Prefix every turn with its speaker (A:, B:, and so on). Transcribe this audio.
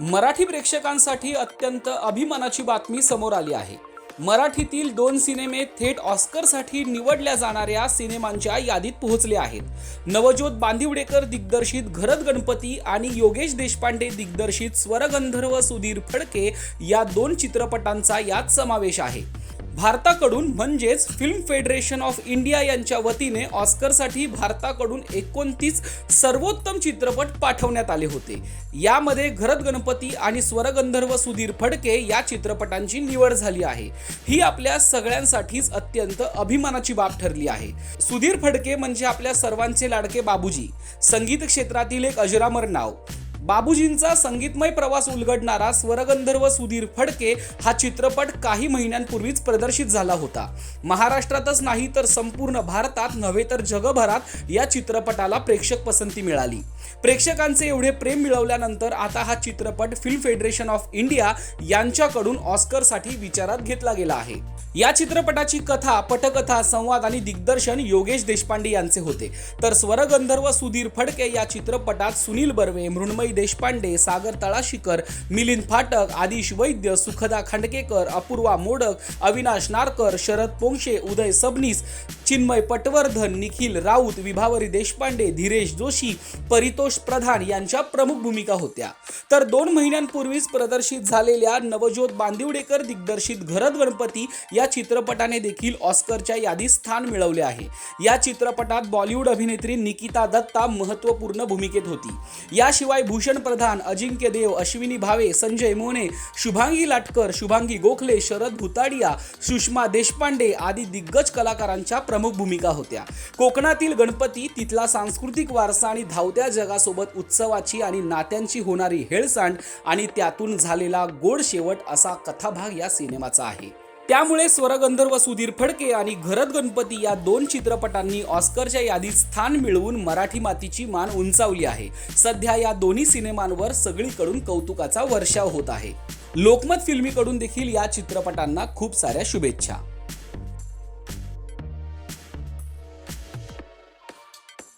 A: मराठी प्रेक्षकांसाठी अत्यंत अभिमानाची बातमी समोर आली आहे. मराठीतील दोन सिनेमे थेट ऑस्करसाठी निवडल्या जाणाऱ्या सिनेमांच्या यादीत पोहोचले आहेत. नवज्योत बांदिवडेकर दिग्दर्शित घरत गणपती आणि योगेश देशपांडे दिग्दर्शित स्वरगंधर्व सुधीर फडके या दोन चित्रपटांचा यात समावेश आहे. भारताकडून म्हणजेच फिल्म फेडरेशन ऑफ इंडिया यांच्या वतीने ऑस्करसाठी भारताकडून एकोणतीस सर्वोत्तम चित्रपट पाठवण्यात आले होते. यामध्ये घरत गणपती आणि स्वरगंधर्व सुधीर फडके या चित्रपटांची निवड झाली आहे. ही आपल्या सगळ्यांसाठीच अत्यंत अभिमानाची बाब ठरली आहे. सुधीर फडके म्हणजे आपल्या सर्वांचे लाडके बाबूजी. संगीत क्षेत्रातील एक अजरामर नाव. बाबूजींचा संगीतमय प्रवास उलगडणारा स्वरगंधर्व सुधीर फडके हा चित्रपट काही महिन्यांपूर्वीच प्रदर्शित झाला होता. महाराष्ट्रातच नाही तर संपूर्ण भारतात नव्हे तर जगभरात या चित्रपटाला प्रेक्षक पसंती मिळाली. प्रेक्षकांचे एवढे प्रेम मिळवल्यानंतर आता हा चित्रपट फिल्म फेडरेशन ऑफ इंडिया यांच्याकडून ऑस्करसाठी विचारात घेतला गेला आहे. या चित्रपटाची कथा पटकथा संवाद आणि दिग्दर्शन योगेश देशपांडे यांचे होते. तर स्वरगंधर्व सुधीर फडके या चित्रपटात सुनील बर्वे मृण्मयी देशपांडे सागर तळाशीकर मिलिंद फाटक आदिश वैद्य सुखदा खांडकेकर अपूर्वा मोडक अविनाश नारकर शरद पोंक्षे उदय सबनीस चिन्मय पटवर्धन निखिल राऊत विभावरी देशपांडे धीरेश जोशी परितोष प्रधान यांच्या प्रमुख भूमिका होत्या. तर दोन महिन्यांपूर्वीच प्रदर्शित झालेल्या नवज्योत बांदिवडेकर दिग्दर्शित घरत गणपती या चित्रपटाने देखील ऑस्करच्या यादीत स्थान मिळवले आहे. या चित्रपटात बॉलिवूड अभिनेत्री निकिता दत्ता महत्त्वपूर्ण भूमिकेत होती. याशिवाय भूषण प्रधान अजिंक्य देव अश्विनी भावे संजय मोने शुभांगी लाटकर शुभांगी गोखले शरद भुताडिया सुषमा देशपांडे आदी दिग्गज कलाकारांच्या प्रमुख भूमिका होत्या. कोकणातील गणपती तिथला सांस्कृतिक वारसा आणि धावत्या जगासोबत उत्सवाची आणि नात्यांची होणारी हेळसांड आणि त्यातून झालेला गोड शेवट असा कथाभाग या सिनेमाचा आहे. त्यामुळे स्वरगंधर्व सुधीर फडके आणि घरत गणपती या दोन चित्रपटांनी ऑस्करच्या यादीत स्थान मिळवून मराठी मातीची मान उंचावली आहे. सध्या या दोन्ही सिनेमांवर सगळीकडून कौतुकाचा वर्षाव होत आहे. लोकमत फिल्मीकडून देखील या चित्रपटांना खूप साऱ्या शुभेच्छा.